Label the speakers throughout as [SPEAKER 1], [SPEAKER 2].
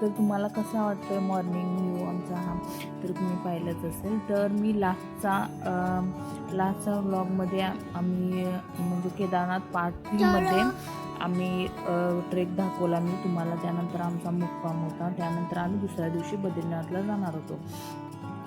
[SPEAKER 1] तर तुम्हाला कसा वाटतोय मॉर्निंग व्ह्यू आमचा हा? तर तुम्ही पाहिलंच असेल. तर मी लास्टचा लास्टचा व्लॉगमध्ये आम्ही म्हणजे केदारनाथ पार्ट थ्रीमध्ये आम्ही ट्रेक दाखवला मी तुम्हाला. त्यानंतर आमचा मुक्काम होता. त्यानंतर आम्ही दुसऱ्या दिवशी बद्रीनाथला जाणार होतो.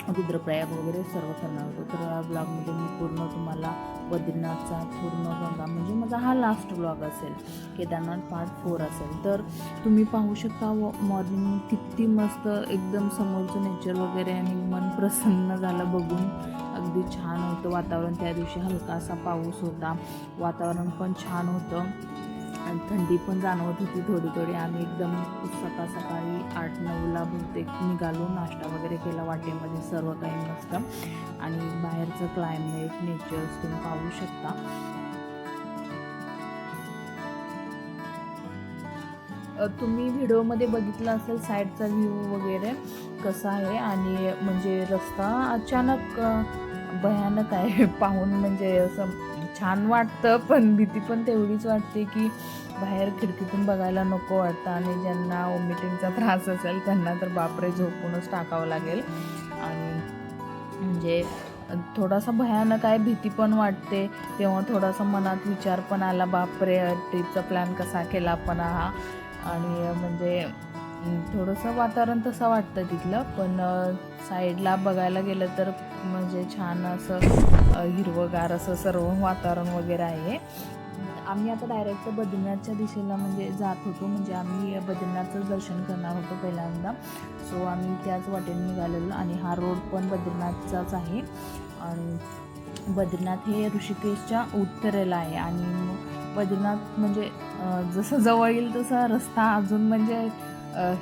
[SPEAKER 1] रुद्रप्रयाग वगैरे सर्व करणार होतो. तर या ब्लॉगमध्ये मी पूर्ण तुम्हाला बद्रीनाथचा पूर्ण गंगा म्हणजे माझा हा लास्ट ब्लॉग असेल केदारनाथ पार्ट फोर असेल. तर तुम्ही पाहू शकता व मॉर्निंग किती मस्त एकदम समोरचं नेचर वगैरे आणि मन प्रसन्न झालं बघून. अगदी छान होतं वातावरण. त्या दिवशी हलकासा पाऊस होता. वातावरण पण छान होतं. आणि थंडी पण जाणवत होती थोडी थोडी. आम्ही एकदम सकाळ सकाळी आठ नऊला बहुतेक निघालो नाश्ता वगैरे केला वाटेमध्ये सर्व काही मस्त. आणि बाहेरचं क्लायमेट नेचर्स तुम्ही पाहू शकता. तुम्ही व्हिडिओमध्ये बघितलं असेल साईडचा व्ह्यू वगैरे कसा आहे आणि म्हणजे रस्ता अचानक भयानक आहे पाहून म्हणजे असं छान वाटतं पण भीती पण तेवढीच वाटते की बाहेर खिडकीतून बघायला नको वाटतं आणि ज्यांना वॉमिटिंगचा त्रास असेल त्यांना तर बापरे झोपूनच टाकावं लागेल. आणि म्हणजे थोडासा भयानक आहे भीती पण वाटते. तेव्हा थोडासा मनात विचार पण आला बापरे ट्रीपचा प्लॅन कसा केला आपण हा? आणि म्हणजे थोडंसं वातावरण तसं वाटतं तिथलं पण साईडला बघायला गेलं तर म्हणजे छान असं हिरवंगार असं सर्व वातावरण वगैरे आहे. आम्ही आता डायरेक्ट बद्रीनाथच्या दिशेला म्हणजे जात होतो म्हणजे आम्ही बद्रीनाथचं दर्शन करणार होतो पहिल्यांदा. सो आम्ही त्याच वाटेने निघालेलो आणि हा रोड पण बद्रीनाथचाच आहे. आणि बद्रीनाथ हे ऋषिकेशच्या उत्तरेला आहे आणि बद्रीनाथ म्हणजे जसं जवळ येईल तसा रस्ता अजून म्हणजे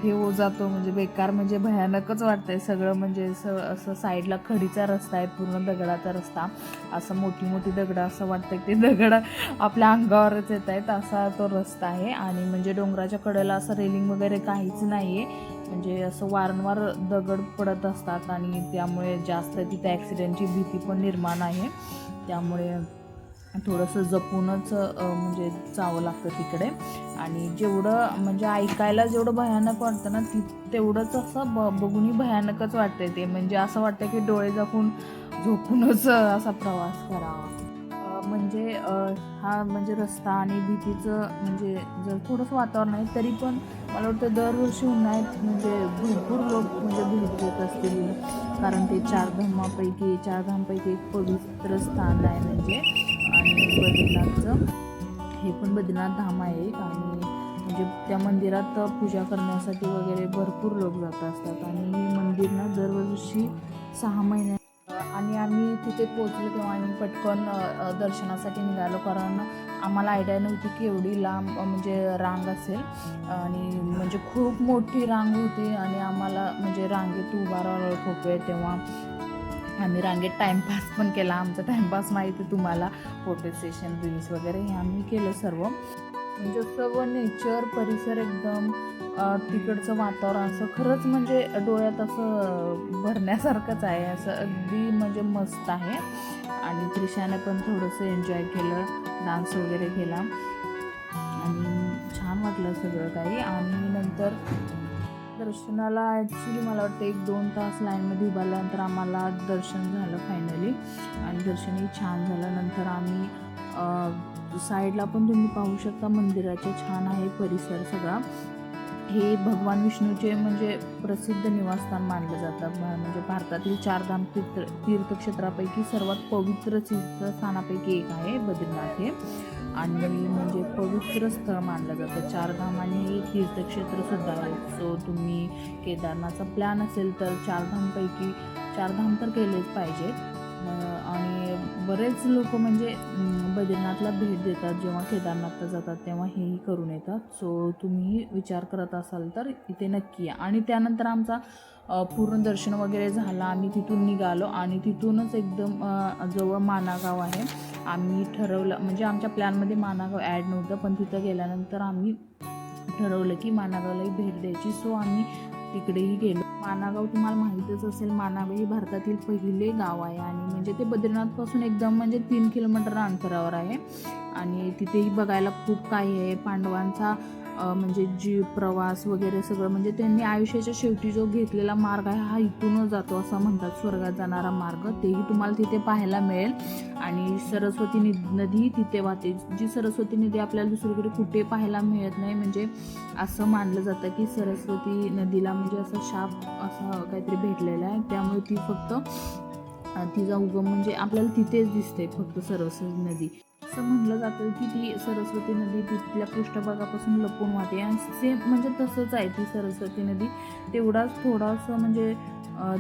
[SPEAKER 1] हे हो जातो म्हणजे बेकार म्हणजे भयानकच वाटतंय सगळं म्हणजे असं असं साईडला खडीचा रस्ता आहे पूर्ण दगडाचा रस्ता. असं मोठी मोठी दगडं असं वाटतं की ते दगड आपल्या अंगावरच येत आहेत असा तो रस्ता आहे. आणि म्हणजे डोंगराच्या कडेला असं रेलिंग वगैरे काहीच नाही आहे म्हणजे असं वारंवार दगड पडत असतात आणि त्यामुळे जास्त तिथे ॲक्सिडेंटची भीती पण निर्माण आहे. त्यामुळे थोडंसं जपूनच म्हणजे जावं लागतं तिकडे. आणि जेवढं म्हणजे ऐकायला जेवढं भयानक वाटतं ना ती तेवढंच असं ब बघूनही भयानकच वाटते ते. म्हणजे असं वाटतं की डोळे जपून झोपूनच असा प्रवास करावा. म्हणजे हा म्हणजे रस्ता आणि भीतीचं म्हणजे जर थोडंसं वातावरण आहे तरी पण मला वाटतं दरवर्षी उन्हाळ्यात म्हणजे भरपूर लोक म्हणजे भेट देत असतील. कारण ते चारधामापैकी चारधामपैकी एक पवित्र स्थान आहे म्हणजे. आणि बद्रीनाथचं. हे पण बद्रीनाथ धाम आहे एक आणि म्हणजे त्या मंदिरात पूजा करण्यासाठी वगैरे भरपूर लोक जात असतात. आणि हे मंदिर ना दरवर्षी सहा महिन्या आणि आम्ही तिथे पोचलो तेव्हा आम्ही पटकन दर्शनासाठी निघालो. कारण आम्हाला आयडिया नव्हती की एवढी लांब म्हणजे रांग असेल. आणि म्हणजे खूप मोठी रांग होती आणि आम्हाला म्हणजे रांगेत उभा राहिलो खूप वेळ तेव्हा आम्ही रांगेत टाईमपास पण केला. आमचा टाईमपास माहिती आहे तुम्हाला. फोटो सेशन रील्स वगैरे हे आम्ही केलं सर्व. म्हणजे सर्व नेचर परिसर एकदम तिकडचं वातावरण असं खरंच म्हणजे डोळ्यात असं भरण्यासारखंच आहे. असं अगदी म्हणजे मस्त आहे. आणि त्रिशाने पण थोडंसं एन्जॉय केलं. डान्स वगैरे केला. आणि छान वाटलं सगळं काही. आणि नंतर दर्शनाला ॲक्च्युली मला वाटतं एक दोन तास लाईनमध्ये उभारल्यानंतर आम्हाला दर्शन झालं फायनली आणि दर्शनही छान झाल्यानंतर आम्ही साईडला पण तुम्ही पाहू शकता मंदिराचे छान आहे परिसर सगळा. हे भगवान विष्णूचे म्हणजे प्रसिद्ध निवासस्थान मानलं जातं. म्हणजे भारतातील चारधाम तीर्थ तीर्थक्षेत्रापैकी सर्वात पवित्र तीर्थस्थानापैकी एक आहे बद्रीनाथ हे. आणि म्हणजे पवित्र स्थळ मानलं जातं. चारधाम आणि हे तीर्थक्षेत्रसुद्धा आहे सो तुम्ही केदारनाथचा प्लॅन असेल तर चारधामपैकी चारधाम तर केलेच पाहिजे आणि बरेच लोक म्हणजे बद्रीनाथला भेट देतात जेव्हा केदारनाथला जातात तेव्हा हेही करून येतात. सो तुम्ही विचार करत असाल तर इथे नक्की या. आणि त्यानंतर आमचा पूर्ण दर्शन वगैरे झालं आम्ही तिथून निघालो आणि तिथूनच एकदम जवळ मानागाव आहे. आम्ही ठरवलं म्हणजे आमच्या प्लॅनमध्ये मानागाव ॲड नव्हतं पण तिथं गेल्यानंतर आम्ही ठरवलं की मानागावलाही भेट द्यायची. सो आम्ही तिकडेही गेलो. मानागाव तुम्हाला माहीतच असेल मानागाव हे भारतातील पहिले गाव आहे आणि म्हणजे ते बद्रीनाथपासून एकदम म्हणजे तीन किलोमीटर अंतरावर आहे. आणि तिथेही बघायला खूप काही आहे. पांडवांचा म्हणजे जी प्रवास वगैरे सगळं म्हणजे त्यांनी आयुष्याच्या शेवटी जो घेतलेला मार्ग आहे हा इथूनच जातो असं म्हणतात. स्वर्गात जाणारा मार्ग तेही तुम्हाला तिथे पाहायला मिळेल. आणि सरस्वती नदी तिथे वाहते. जी सरस्वती नदी आपल्याला दुसरीकडे कुठे पाहायला मिळत नाही म्हणजे असं मानलं जातं की सरस्वती नदीला म्हणजे असा शाप असा काहीतरी भेटलेला आहे. त्यामुळे ती फक्त तिचा उगम म्हणजे आपल्याला तिथेच दिसते फक्त सरस्वती नदी. असं म्हणलं जातं की ती सरस्वती नदी तिथल्या पृष्ठभागापासून लपून वाहते. आणि सेम म्हणजे तसंच आहे ती सरस्वती नदी. तेवढाच थोडासा म्हणजे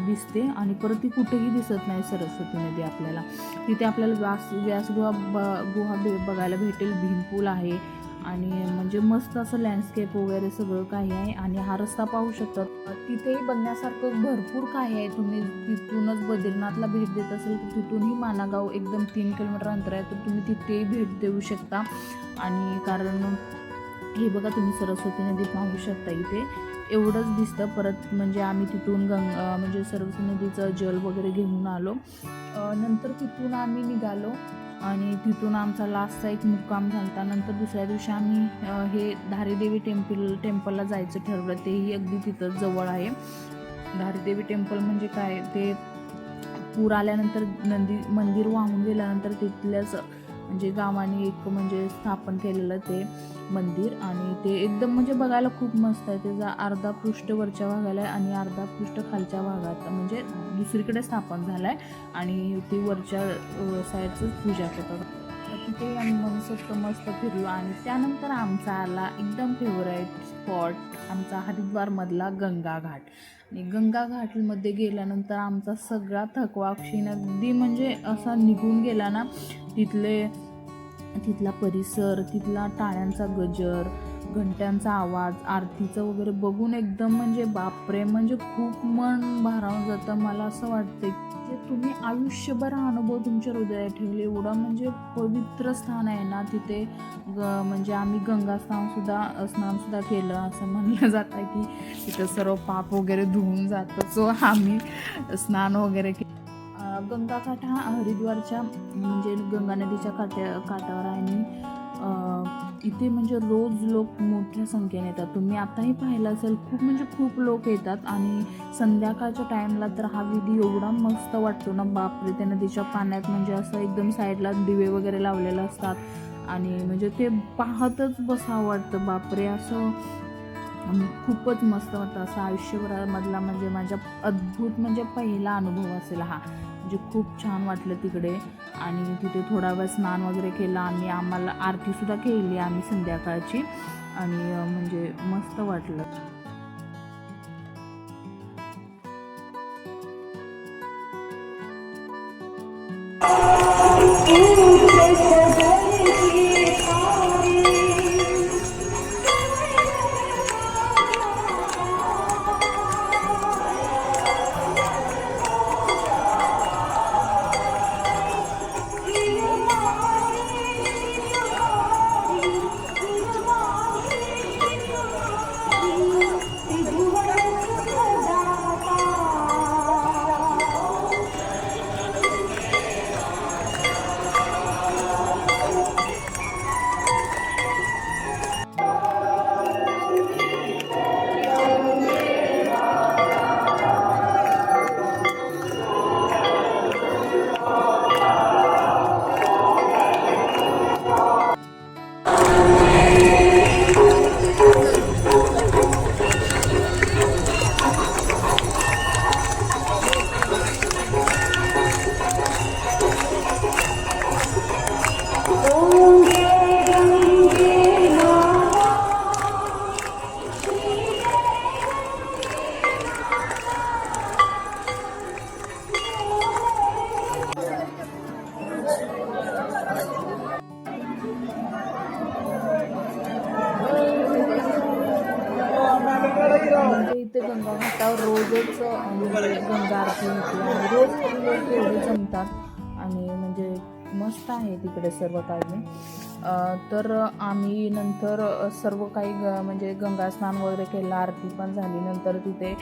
[SPEAKER 1] दिसते आणि परत ती कुठेही दिसत नाही सरस्वती नदी आपल्याला. तिथे आपल्याला व्यास व्यासगुहा ब गुहा भे बघायला भेटेल भीमपूल आहे. आणि म्हणजे मस्त असं लँडस्केप वगैरे सगळं काही आहे. आणि हा रस्ता पाहू शकतात तिथेही बघण्यासारखं भरपूर काही आहे. तुम्ही तिथूनच बद्रीनाथला भेट देत असेल तर तिथूनही मानागाव एकदम तीन किलोमीटर अंतर आहे. तर तुम्ही तिथेही भेट देऊ शकता. आणि कारण हे बघा तुम्ही सरस्वती नदी पाहू शकता इथे. एवढंच दिसतं. परत म्हणजे आम्ही तिथून गंग म्हणजे सरस्वती नदीचं जल वगैरे घेऊन आलो. नंतर तिथून आम्ही निघालो. आणि तिथून आमचा लास्टचा एक मुक्काम झाला नंतर दुसऱ्या दिवशी आम्ही हे धारीदेवी टेम्पल टेम्पलला जायचं ठरवलं. तेही अगदी तिथं जवळ आहे. धारीदेवी टेम्पल म्हणजे काय? ते पूर आल्यानंतर नंदी मंदिर वाहून गेल्यानंतर तिथल्याच म्हणजे गावाने एक म्हणजे स्थापन केलेलं ते मंदिर आणि ते एकदम म्हणजे बघायला खूप मस्त आहे. त्याचा अर्धा पृष्ठ वरच्या भागाला आहे आणि अर्धा पृष्ठ खालच्या भागात म्हणजे दुसरीकडे स्थापन झालं आहे आणि ती वरच्या साईडचंच पूजा करतात. तिथे आम्ही मनसोक्त मस्त फिरलो. आणि त्यानंतर आमचा आला एकदम फेवरेट स्पॉट आमचा हरिद्वारमधला गंगा घाट. आणि गंगा घाटमध्ये गेल्यानंतर आमचा सगळा थकवा क्षीण अगदी म्हणजे असा निघून गेला ना तिथले तिथला परिसर तिथला टाळ्यांचा गजर घंट्यांचा आवाज आरतीचं वगैरे बघून एकदम म्हणजे बापरे म्हणजे खूप मन भारावून जातं. मला असं वाटतं की तुम्ही आयुष्यभर हा अनुभव तुमच्या हृदयात ठेवले. एवढं म्हणजे पवित्र स्थान आहे ना तिथे. ग म्हणजे आम्ही गंगा स्नानसुद्धा स्नानसुद्धा केलं. असं म्हणलं जातं की तिथं सर्व पाप वगैरे धुवून जातं. सो आम्ही स्नान वगैरे केलं. गंगा घाट हा हरिद्वारच्या म्हणजे गंगा नदीच्या काठ्या काठावर आणि इथे म्हणजे रोज लोक मोठ्या संख्येने येतात. तुम्ही आताही पाहिलं असेल खूप म्हणजे खूप लोक येतात आणि संध्याकाळच्या टाईमला तर हा विधी एवढा मस्त वाटतो ना बापरे! त्या नदीच्या पाण्यात म्हणजे असं एकदम साईडला दिवे वगैरे लावलेले असतात आणि म्हणजे ते पाहतच बसावं वाटतं. बापरे! असं खूपच मस्त वाटतं. असं आयुष्यभरामधला म्हणजे माझ्या अद्भुत म्हणजे पहिला अनुभव असेल हा. म्हणजे खूप छान वाटलं तिकडे. आणि तिथे थोडा वेळ स्नान वगैरे केलं. आम्ही आम्हाला आरतीसुद्धा केली आम्ही संध्याकाळची. आणि म्हणजे मस्त वाटलं. असतात. आणि म्हणजे मस्त आहे तिकडे सर्व काही तर आम्ही नंतर सर्व काही ग म्हणजे गंगा स्नान वगैरे केलं आरती पण झाली. नंतर तिथे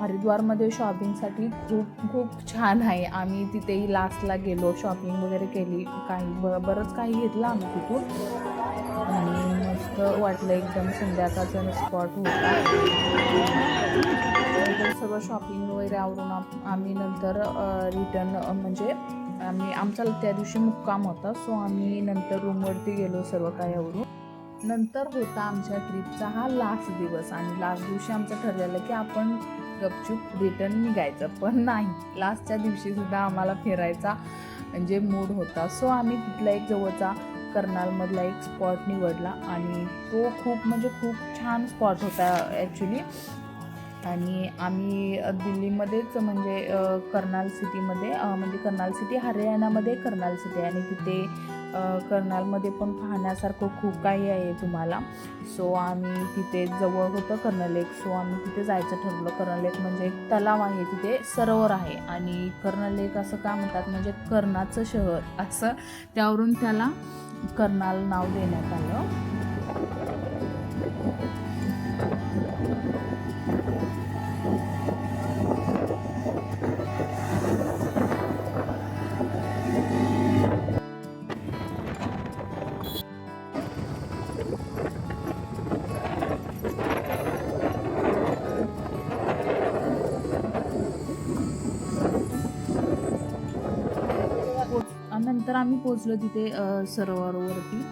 [SPEAKER 1] हरिद्वारमध्ये शॉपिंगसाठी खूप खूप छान आहे. आम्ही तिथेही लास्टला गेलो शॉपिंग वगैरे केली. काही ब बरंच काही घेतलं आम्ही तिथून. आणि मस्त मस्त वाटलं एकदम संध्याकाळचा स्पॉट होता. त्यानंतर सर्व शॉपिंग वगैरे आवरून आम्ही नंतर रिटर्न म्हणजे आम्ही आमचा त्या दिवशी मुक्काम होता. सो आम्ही नंतर रूमवरती गेलो सर्व काही आवरून. नंतर होता आमच्या ट्रिपचा हा लास्ट दिवस. आणि लास्ट दिवशी आमचं ठरलेलं की आपण गपचूप रिटर्न निघायचं. पण नाही. लास्टच्या दिवशी सुद्धा आम्हाला फिरायचा म्हणजे मूड होता. सो आम्ही तिथला एक जवळचा कर्नालमधला एक स्पॉट निवडला. आणि तो खूप म्हणजे खूप छान स्पॉट होता ॲक्च्युली आणि आम्ही दिल्लीमध्येच म्हणजे कर्नाल सिटीमध्ये म्हणजे कर्नाल सिटी हरियाणामध्ये कर्नाल सिटी आणि तिथे कर्नालमध्ये पण पाहण्यासारखं खूप काही आहे तुम्हाला. सो आम्ही तिथे जवळ होतं कर्नल लेक. सो आम्ही तिथे जायचं ठरवलं. कर्नल लेक म्हणजे एक तलाव आहे. तिथे सरोवर आहे. आणि कर्नल लेक असं का म्हणतात? म्हणजे कर्णाचं शहर. असं त्यावरून त्याला कर्नाल नाव देण्यात आलं. आम्ही पोचलो तिथे सरोवरवरती.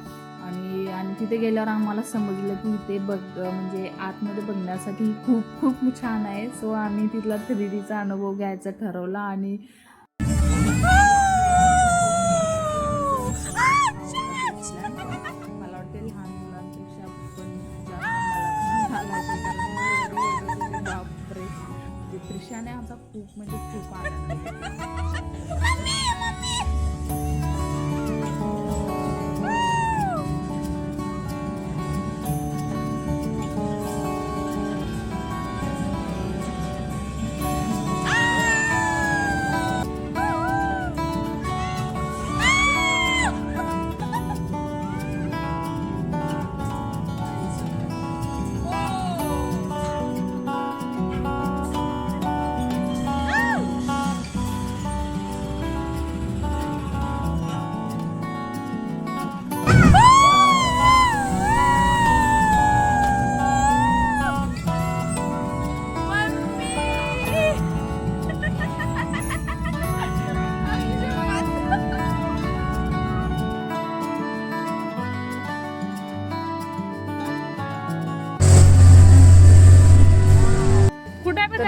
[SPEAKER 1] आणि आणि तिथे गेल्यावर आम्हाला समजलं की इथे बघ म्हणजे आतमध्ये बघण्यासाठी खूप खूप छान आहे. सो आम्ही तिथला थ्री डीचा अनुभव घ्यायचा ठरवला आणि मला वाटते लहान मुलांपेक्षा पण बापरे. म्हणजे दृश्याने आता खूप म्हणजे खूप आनंद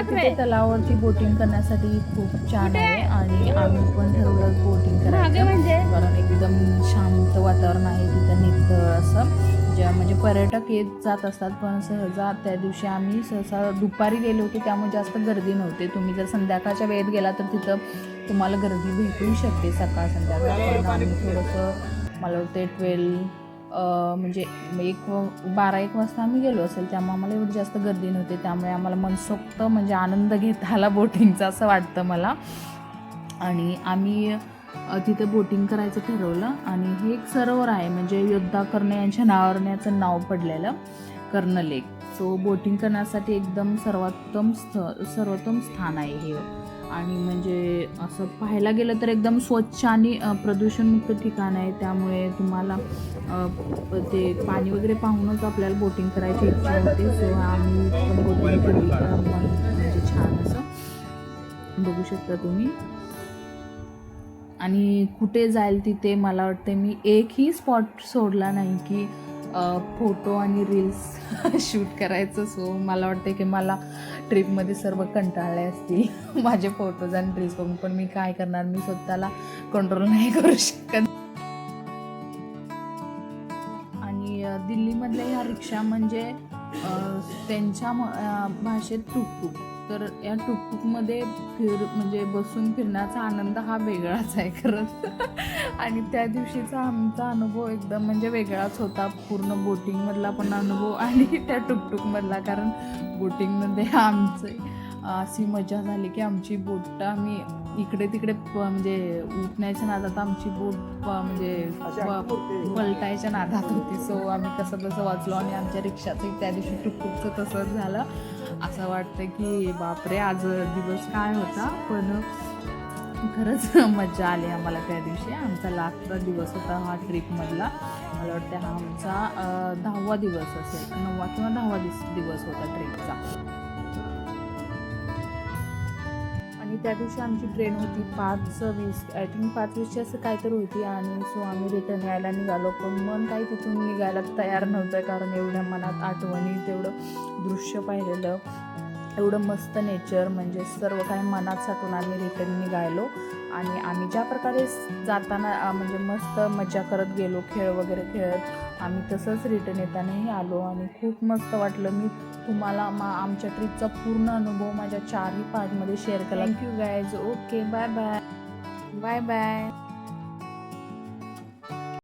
[SPEAKER 1] तिथे तलावावरती बोटिंग करण्यासाठी खूप छान आहे आणि आम्ही पण ठरवलं बोटिंग करायचं.
[SPEAKER 2] म्हणजे?
[SPEAKER 1] कारण एकदम शांत वातावरण आहे तिथं नितळ असं. ज्या म्हणजे पर्यटक येत जात असतात पण सहजा त्या दिवशी आम्ही सहसा दुपारी गेलो होतो त्यामुळे जास्त गर्दी नव्हते. तुम्ही जर संध्याकाळच्या वेळेत गेला तर तिथं तुम्हाला गर्दी भेटू शकते सकाळ संध्याकाळ. पण आम्ही थोडंसं मला वाटते ट्वेल्व म्हणजे एक बारा एक वाजता आम्ही गेलो असेल त्यामुळे आम्हाला एवढी जास्त गर्दी नव्हती. त्यामुळे आम्हाला मनसोक्त म्हणजे आनंद घेता आला बोटिंगचा असं वाटतं मला. आणि आम्ही तिथे बोटिंग करायचं ठरवलं आणि हे एक सरोवर आहे म्हणजे योद्धा कर्ण यांच्या नावरण्याचं याचं नाव पडलेलं कर्ण लेक. सो बोटिंग करण्यासाठी एकदम सर्वोत्तम स्थ सर्वोत्तम स्थान आहे हे. आणि म्हणजे असं पाहायला गेलं तर एकदम स्वच्छ आणि प्रदूषणमुक्त ठिकाण आहे. त्यामुळे तुम्हाला ते पाणी वगैरे पाहूनच आपल्याला बोटिंग करायची इच्छा होते. सो आम्ही पण बोटिंग केली. म्हणजे छान असं बघू शकता तुम्ही. आणि कुठे जाईल तिथे मला वाटते मी एकही स्पॉट सोडला नाही की फोटो आणि रील्स शूट करायचं. सो मला वाटते की मला ट्रिपमध्ये सर्व कंटाळले असतील. माझे फोटोज आणि रील्स बघून. पण मी काय करणार? मी स्वतःला कंट्रोल नाही करू शकत. आणि दिल्लीमधल्या ह्या रिक्षा म्हणजे त्यांच्या म- भाषेत टुकटुक तर या टुकटुकमध्ये फिर म्हणजे बसून फिरण्याचा आनंद हा वेगळाच आहे खरंच. आणि त्या दिवशीचा आमचा अनुभव एकदम म्हणजे वेगळाच होता. पूर्ण बोटिंगमधला पण अनुभव आणि त्या टुकटुकमधला कारण बोटिंगमध्ये आमचे अशी मजा झाली की आमची बोट आम्ही इकडे तिकडे म्हणजे उठण्याच्या नादात आमची बोट म्हणजे पलटायच्या नादात होती. सो आम्ही कसं कसं वाचलो आणि आमच्या रिक्षाचं त्या दिवशी टुकटुकचं तसंच झालं. असं वाटतं की बापरे आज दिवस काय होता? पण खरंच मजा आली आम्हाला त्या दिवशी. आमचा लास्टचा दिवस होता हा ट्रिपमधला. मला वाटतं हा आमचा दहावा दिवस असेल नववा किंवा दहावा दिस दिवस होता ट्रिपचा. त्या दिवशी आमची ट्रेन होती पाच वीस आय थिंक पाच वीसची असं काहीतरी होती आणि सो आम्ही रिटर्न यायला निघालो. पण मन काही तिथून निघायला तयार नव्हतं कारण एवढ्या मनात आठवणी तेवढं दृश्य पाहिलेलं एवढं मस्त नेचर म्हणजे सर्व काही मनात साठून आम्ही रिटर्न निघालो. आणि आम्ही ज्या प्रकारे जाताना म्हणजे मस्त मजा करत गेलो खेळ वगैरे खेळत आम्ही तसंच रिटर्न येतानाही आलो आणि खूप मस्त वाटलं. मी तुम्हाला मा आमच्या ट्रिपचा पूर्ण अनुभव माझ्या चारही पार्टमध्ये शेअर केला. Thank you guys okay bye bye bye bye